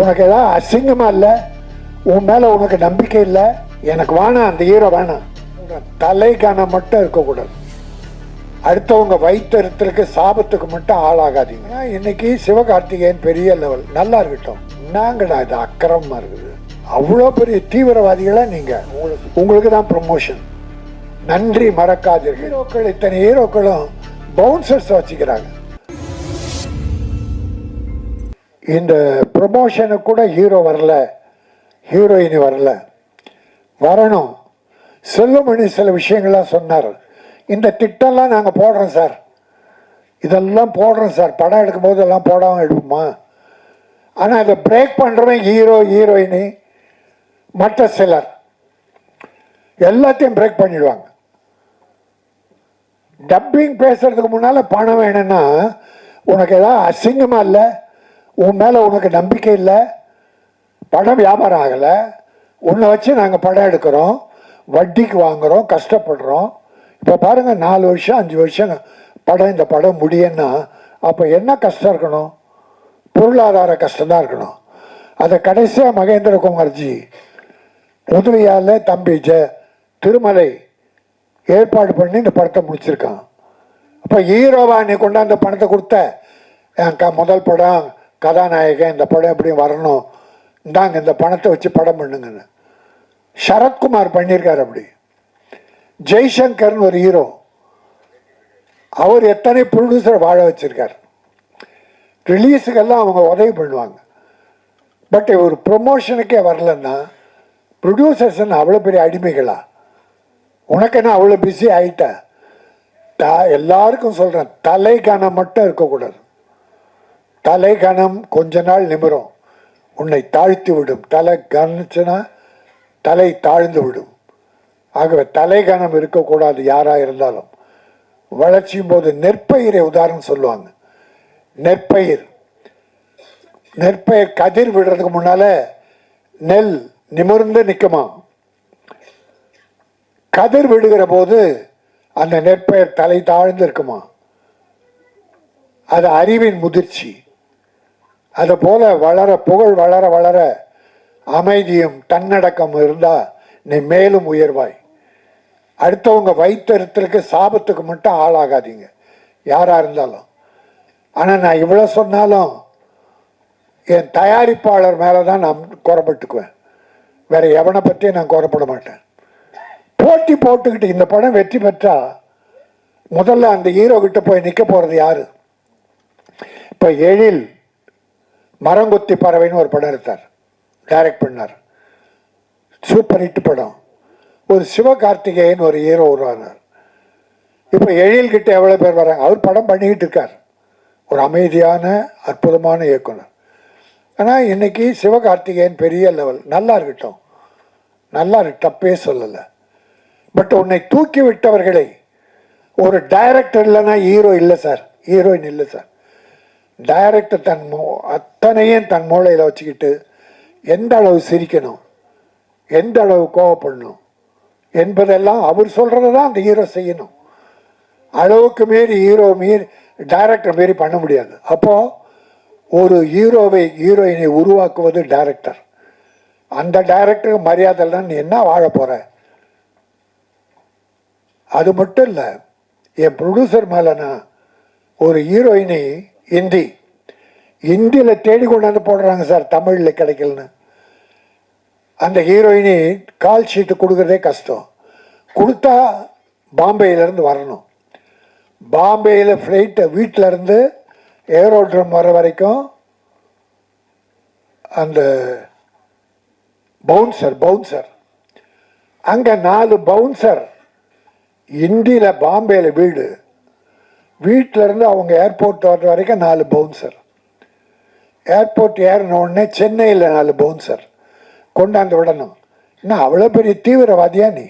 உனக்கு எதாவது அசிங்கமா இல்லை. உன் மேல உனக்கு நம்பிக்கை இல்லை. எனக்கு வேணாம் அந்த ஹீரோ வேணாம். தலைக்கான மட்டும் இருக்கக்கூடாது. அடுத்தவங்க வைத்தறித்தலுக்கு சாபத்துக்கு மட்டும் ஆளாகாதீங்க. இன்னைக்கு சிவகார்த்திகேயன் பெரிய லெவல் நல்லா இருக்கட்டும். என்னங்கடா இது அக்கிரமமா இருக்குது. அவ்வளோ பெரிய தீவிரவாதிகளாக நீங்கள் உங்களுக்கு உங்களுக்கு தான் ப்ரொமோஷன் நன்றி மறக்காதீர்கள். ஹீரோக்கள் இத்தனை ஹீரோக்களும் பவுன்சர்ஸ் வச்சுக்கிறாங்க. இந்த ப்ரொமோஷனுக்கு கூட ஹீரோ வரல ஹீரோயினி வரல. வரணும். செல்லுமணி சில விஷயங்கள்லாம் சொன்னார். இந்த திட்டம்லாம் நாங்கள் போடுறோம் சார். இதெல்லாம் போடுறோம் சார். படம் எடுக்கும்போது எல்லாம் போடாமல் எடுப்போமா? ஆனால் அதை பிரேக் பண்ணுறவன் ஹீரோ ஹீரோயினி மற்ற சிலர். எல்லாத்தையும் பிரேக் பண்ணிடுவாங்க. டப்பிங் பேசுறதுக்கு முன்னால் பணம் வேணும்னா உனக்கு ஏதாவது அசிங்கமாக இல்லை? உன் மேலே உனக்கு நம்பிக்கை இல்லை படம் வியாபாரம் ஆகலை உன்னை வச்சு நாங்கள் படம் எடுக்கிறோம் வட்டிக்கு வாங்குறோம் கஷ்டப்படுறோம். இப்போ பாருங்கள் நாலு வருஷம் அஞ்சு வருஷம் படம் இந்த படம் முடியும்னா அப்போ என்ன கஷ்டம் இருக்கணும்? பொருளாதார கஷ்டம் தான் இருக்கணும். அதை கடைசியாக மகேந்திரகுமார்ஜி முதலியால் தம்பி ஜ திருமலை ஏற்பாடு பண்ணி இந்த படத்தை முடிச்சிருக்கான். அப்போ ஹீரோவா நீ கொண்டாந்து பணத்தை கொடுத்த? என் க முதல் படம் கதாநாயகன் இந்த படம் எப்படி வரணும். இந்தாங்க இந்த பணத்தை வச்சு படம் பண்ணுங்கன்னு. சரத்குமார் பண்ணியிருக்கார் அப்படி. ஜெய்சங்கர்னு ஒரு ஹீரோ. அவர் எத்தனை ப்ரொடியூசர் வாழ வச்சிருக்கார். ரிலீஸுக்கெல்லாம் அவங்க உதவி பண்ணுவாங்க. பட் ஒரு ப்ரொமோஷனுக்கே வரலன்னா ப்ரொடியூசர்ஸ் அவ்வளோ பெரிய அடிமைகளா? உனக்கு என்ன அவ்வளோ பிஸி ஆயிட்ட? தா எல்லாருக்கும் சொல்கிறேன் தலைக்கான மட்டும் இருக்கக்கூடாது. தலை கணம் கொஞ்ச நாள் நிமிரும். உன்னை தாழ்த்தி விடும் தலை கணிச்சுன்னா தலை தாழ்ந்து விடும் ஆகவே தலை கணம் இருக்கக்கூடாது யாராக இருந்தாலும். வளர்ச்சியும் போது நெற்பயிரை உதாரணம் சொல்லுவாங்க. நெற்பயிர். நெற்பயிர் கதிர் விடுறதுக்கு முன்னால நெல் நிமிர்ந்து நிற்குமா கதிர் விடுகிற போது அந்த நெற்பயிர் தலை தாழ்ந்து இருக்குமா அது அறிவின் முதிர்ச்சி. அது போல வளர புகழ் வளர வளர அமைதியும் தன்னடக்கம் இருந்தா நீ மேலும் உயர்வாய். அடுத்தவங்க வைத்தறித்தலுக்கு சாபத்துக்கு மட்டும் ஆளாகாதீங்க. யாரா இருந்தாலும். ஆனா நான் இவ்வளோ சொன்னாலும் என் தயாரிப்பாளர் மேலே தான் நான் குறப்பட்டுக்குவேன் வேற எவனை பற்றியும் நான் குறப்பட மாட்டேன். போட்டி போட்டுக்கிட்டு இந்த படம் வெற்றி பெற்றா முதல்ல அந்த ஹீரோ கிட்ட போய் நிற்க போகிறது யாரு? இப்போ எழில் மரங்கொத்தி பறவைன்னு ஒரு படம் எடுத்தார். டைரக்ட் பண்ணார். சூப்பர் ஹிட் படம். ஒரு சிவகார்த்திகேயன் ஒரு ஹீரோ உருவானார். இப்போ எழில் கிட்ட எவ்வளோ பேர் வராங்க? அவர் படம் பண்ணிக்கிட்டு இருக்கார். ஒரு அமைதியான அற்புதமான இயக்குனர். ஆனால் இன்னைக்கு சிவகார்த்திகேயன் பெரிய லெவல் நல்லா இருக்கட்டும். நல்லா இருக்கு தப்பே சொல்லலை. பட் உன்னை தூக்கி விட்டவர்களை ஒரு டைரக்டர் இல்லைன்னா ஹீரோ இல்லை சார் ஹீரோயின் இல்லை சார் டைரக்டர் தன் மூ- அத்தனையும் தன் மூளையில் வச்சுக்கிட்டு எந்த அளவு சிரிக்கணும்? எந்த அளவு கோவப்படணும்? என்பதெல்லாம் அவர் சொல்கிறத தான் அந்த ஹீரோ செய்யணும். அளவுக்கு மீறி ஹீரோ மீறி டைரக்டர் மீறி பண்ண முடியாது. அப்போது ஒரு ஹீரோவை ஹீரோயினை உருவாக்குவது டைரக்டர் அந்த டைரக்டருக்கு மரியாதை இல்லைன்னு நீ என்ன வாழ போகிற அது மட்டும் இல்லை என் ப்ரொடியூசர் மேலே நான் ஒரு ஹீரோயினை ஹிந்தி ஹிந்தியில் தேடி கொண்டாந்து போடுறாங்க சார் தமிழில் கிடைக்கலன்னு. அந்த ஹீரோயினி கால் ஷீட்டு கொடுக்குறதே கஷ்டம். கொடுத்தா பாம்பேயிலேருந்து வரணும். பாம்பேயில் ஃப்ளைட்டை வீட்டிலருந்து ஏரோட்ரம் வர வரைக்கும் அந்த பவுன்சர் பவுன்சர் அங்கே நாலு பவுன்சர் இந்தியில் பாம்பேயில் வீடு. வீட்டில் இருந்து அவங்க ஏர்போர்ட் வர்ற வரைக்கும் நாலு பவுன்சர் ஏர்போர்ட் ஏறின உடனே சென்னையில் நாலு பவுன்சர் கொண்டாந்து விடணும் என்ன அவ்வளோ பெரிய தீவிரவாதியா நீ?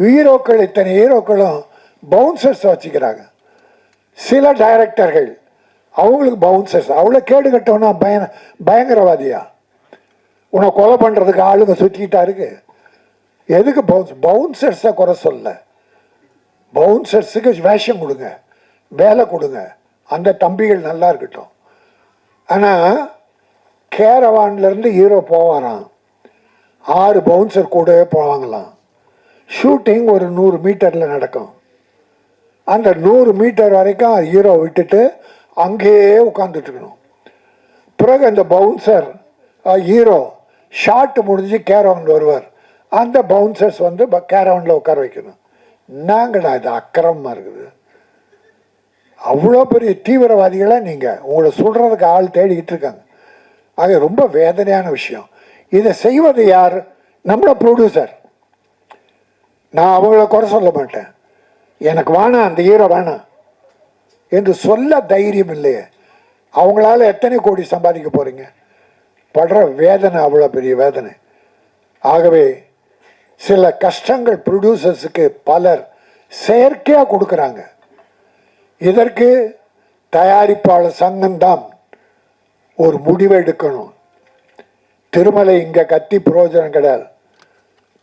ஹீரோக்கள் இத்தனை ஹீரோக்களும் பவுன்சர்ஸ் வச்சுக்கிறாங்க. சில டைரக்டர்கள் அவங்களுக்கு பவுன்சர்ஸ் அவ்வளோ கேடு கட்டவனா பய பயங்கரவாதியா? உன்னை கொலை பண்ணுறதுக்கு ஆளுங்க சுற்றிக்கிட்டா இருக்கு. எதுக்கு பவுன்ஸ் பவுன்சர்ஸை குறை சொல்ல? பவுன்சர்ஸுக்கு வேஷம் கொடுங்க. வேலை கொடுங்க. அந்த தம்பிகள் நல்லா இருக்கட்டும். ஆனால் கேரவான்லேருந்து ஹீரோ போவாராம். ஆறு பவுன்சர் கூடவே போவாங்களாம். ஷூட்டிங் ஒரு நூறு மீட்டரில் நடக்கும். அந்த நூறு மீட்டர் வரைக்கும் ஹீரோ விட்டுட்டு அங்கேயே உட்காந்துட்டுருக்கணும் பிறகு அந்த பவுன்சர் ஹீரோ ஷாட்டு முடிஞ்சு கேரவுண்ட் வருவார். அந்த பவுன்சர்ஸ் வந்து கேரவுண்டில் உட்கார வைக்கணும். என்னங்கடா இது அக்கிரமமாக இருக்குது? அவ்வளோ பெரிய தீவிரவாதிகளாக நீங்கள் உங்களை சொல்கிறதுக்கு ஆள் தேடிக்கிட்டு இருக்காங்க. ஆக ரொம்ப வேதனையான விஷயம். இதை செய்வது யார்? நம்மள ப்ரொடியூசர் நான் அவங்கள குறை சொல்ல மாட்டேன். எனக்கு வேணாம் அந்த ஹீரோ வேணாம் என்று சொல்ல தைரியம் இல்லையே. அவங்களால எத்தனை கோடி சம்பாதிக்க போகிறீங்க படுற வேதனை அவ்வளோ பெரிய வேதனை. ஆகவே சில கஷ்டங்கள் ப்ரொடியூசர்ஸுக்கு பலர் செயற்கையாக கொடுக்குறாங்க. இதற்கு தயாரிப்பாளர் சங்கம்தான் ஒரு முடிவை எடுக்கணும். திருமலை இங்கே கத்தி பிரயோஜனம் கிடையாது.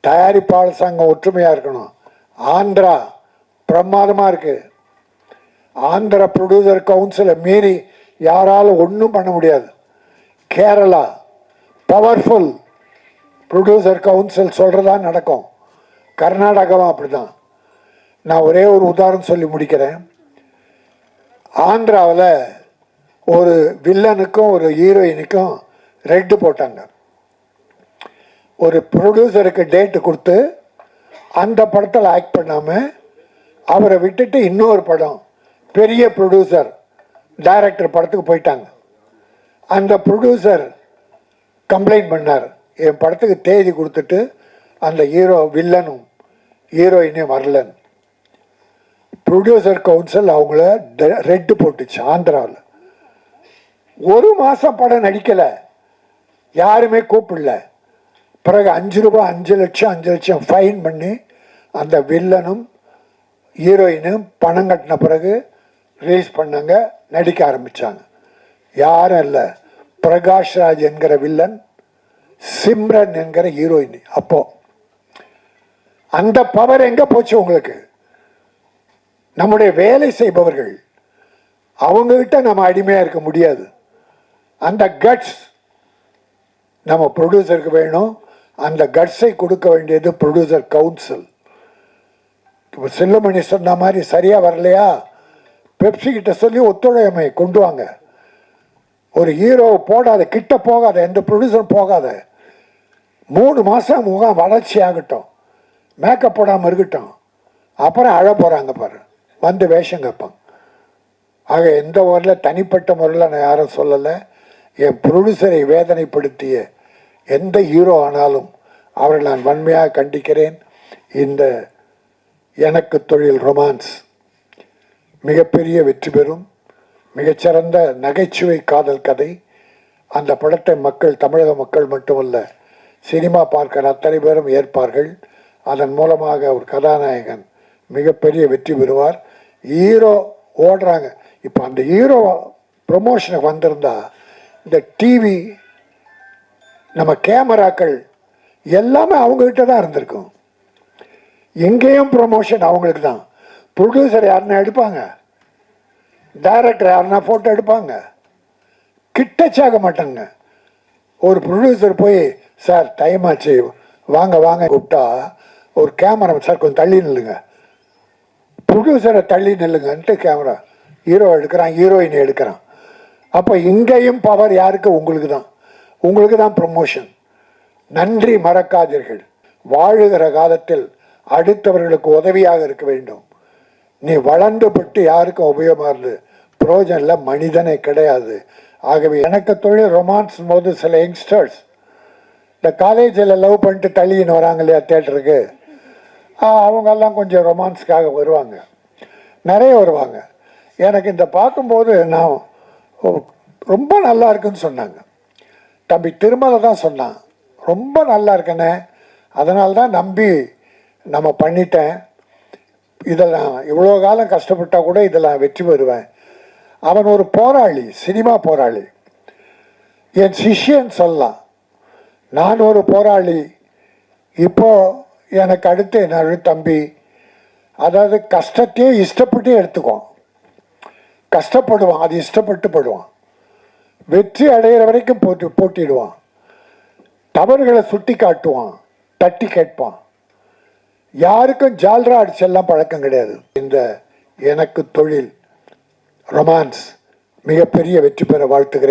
தயாரிப்பாளர் சங்கம் ஒற்றுமையாக இருக்கணும். ஆந்திரா பிரமாதமாக இருக்கு. ஆந்திர ப்ரொடியூசர் கவுன்சிலை மீறி யாராலும் ஒன்றும் பண்ண முடியாது. கேரளா பவர்ஃபுல் ப்ரொடியூசர் கவுன்சில் சொல்கிறதா நடக்கும். கர்நாடகாவும் அப்படிதான். நான் ஒரே ஒரு உதாரணம் சொல்லி முடிக்கிறேன். ஆந்திராவில் ஒரு வில்லனுக்கும் ஒரு ஹீரோயினுக்கும் ரெட்டு போட்டாங்க. ஒரு ப்ரொடியூசருக்கு டேட்டு கொடுத்து அந்த படத்தில் ஆக்ட் பண்ணாமல் அவரை விட்டுட்டு இன்னொரு படம் பெரிய ப்ரொடியூசர் டைரக்டர் படத்துக்கு போயிட்டாங்க. அந்த ப்ரொடியூசர் கம்ப்ளைண்ட் பண்ணார். என் படத்துக்கு தேதி கொடுத்துட்டு அந்த ஹீரோ வில்லனும் ஹீரோயினையும் வரலன்னு. ப்ரொடியூசர் கவுன்சில் அவங்கள ரெட்டு போட்டுச்சு ஆந்திராவில் ஒரு மாதம் படம் நடிக்கலை. யாருமே கூப்பிடல. பிறகு அஞ்சு ரூபாய் அஞ்சு லட்சம் அஞ்சு லட்சம் ஃபைன் பண்ணி அந்த வில்லனும் ஹீரோயினும் பணம் கட்டின பிறகு ரிலீஸ் பண்ணாங்க நடிக்க ஆரம்பித்தாங்க யாரும் இல்லை. பிரகாஷ்ராஜ் என்கிற வில்லன் சிம்ரன் என்கிற ஹீரோயின். அப்போ அந்த பவர் எங்க போச்சு உங்களுக்கு? நம்முடைய வேலை செய்பவர்கள் அவங்க கிட்ட நம்ம அடிமையா இருக்க முடியாது. அந்த கட்ஸ் நம்ம ப்ரொடியூசருக்கு வேணும். அந்த கட்ஸை கொடுக்க வேண்டியது ப்ரொடியூசர் கவுன்சில் இப்போ செல்லுமணி சொன்ன மாதிரி சரியாக வரலையா? பெப்சி கிட்ட சொல்லி ஒத்துழைமை கொண்டு வாங்க. ஒரு ஹீரோ போடாத கிட்ட போகாத எந்த ப்ரொடியூசரும் போகாத. மூணு மாதம் முகம் வளர்ச்சி ஆகட்டும் மேக்கப் போடாமல் இருக்கட்டும். அப்புறம் அழ போகிறாங்க பாரு. வந்து வேஷம் கேட்பாங்க. ஆக எந்த ஊரில் தனிப்பட்ட முறையில் நான் யாரும் சொல்லலை. என் ப்ரொடியூசரை வேதனைப்படுத்திய எந்த ஹீரோ ஆனாலும் அவரை நான் வன்மையாக கண்டிக்கிறேன். இந்த எனக்கு தொழில் ரொமான்ஸ் மிகப்பெரிய வெற்றி பெறும். மிகச்சிறந்த நகைச்சுவை காதல் கதை. அந்த படத்தை மக்கள் தமிழக மக்கள் மட்டுமல்ல சினிமா பார்க்கிற அத்தனை பேரும் ஏற்பார்கள். அதன் மூலமாக ஒரு கதாநாயகன் மிகப்பெரிய வெற்றி பெறுவார். ஹீரோ ஓடுறாங்க. இப்போ அந்த ஹீரோ ப்ரொமோஷனுக்கு வந்திருந்தா இந்த டிவி நம்ம கேமராக்கள் எல்லாமே அவங்கக்கிட்ட தான் இருந்திருக்கும். எங்கேயும் ப்ரொமோஷன் அவங்களுக்கு தான். ப்ரொடியூசர் யாருன்னா எடுப்பாங்க. டைரக்டர் யாருன்னா ஃபோட்டோ எடுப்பாங்க. கிட்டச்சாக மாட்டாங்க. ஒரு ப்ரொடியூசர் போய் சார் டைம் ஆச்சு. வாங்க வாங்க கூப்பிட்டா ஒரு கேமரா சார் கொஞ்சம் தள்ளி நில்லுங்க. ப்ரொடியூசரை தள்ளி நில்லுங்கன்ட்டு கேமரா ஹீரோ எடுக்கிறான் ஹீரோயின் எடுக்கிறான். அப்போ இங்கேயும் பவர் யாருக்கு? உங்களுக்கு தான். உங்களுக்கு தான் ப்ரொமோஷன் நன்றி மறக்காதீர்கள். வாழுகிற காலத்தில் அடுத்தவர்களுக்கு உதவியாக இருக்க வேண்டும். நீ வளர்ந்து பட்டு யாருக்கும் உபயோகமாக இருந்து புரோஜனம் மனிதனே கிடையாது. ஆகவே எனக்கு தொழில் ரொமான்ஸ் போது சில யங்ஸ்டர்ஸ் இந்த காலேஜில் லவ் பண்ணிட்டு தள்ளின்னு வராங்க இல்லையா தேட்டருக்கு அவங்கெல்லாம் கொஞ்சம் ரொமான்ஸுக்காக வருவாங்க. நிறைய வருவாங்க. எனக்கு இந்த பார்க்கும்போது நான் ரொம்ப நல்லா இருக்குன்னு சொன்னாங்க. தம்பி திருமலை தான் சொன்னான். ரொம்ப நல்லா இருக்கனே. அதனால தான் நம்பி நம்ம பண்ணிட்டேன். இதில் நான் இவ்வளோ காலம் கஷ்டப்பட்டால் கூட இதில் நான் வெற்றி பெறுவேன். அவன் ஒரு போராளி சினிமா போராளி. என் சிஷ்யன் சொல்லலாம். நான் ஒரு போராளி. இப்போ எனக்கு அடுத்து என்னோட தம்பி. அதாவது கஷ்டத்தையே இஷ்டப்பட்டு எடுத்துக்குவான். கஷ்டப்படுவான் அது இஷ்டப்பட்டு படுவான். வெற்றி அடையிற வரைக்கும் போட்டி போட்டிடுவான். தவறுகளை சுட்டி காட்டுவான் தட்டி கேட்பான். யாருக்கும் ஜால்ரா அடிச்செல்லாம் பழக்கம் கிடையாது. இந்த எனக்கு தொழில் ரொமான்ஸ் மிகப்பெரிய வெற்றி பெற வாழ்த்துகிறேன்.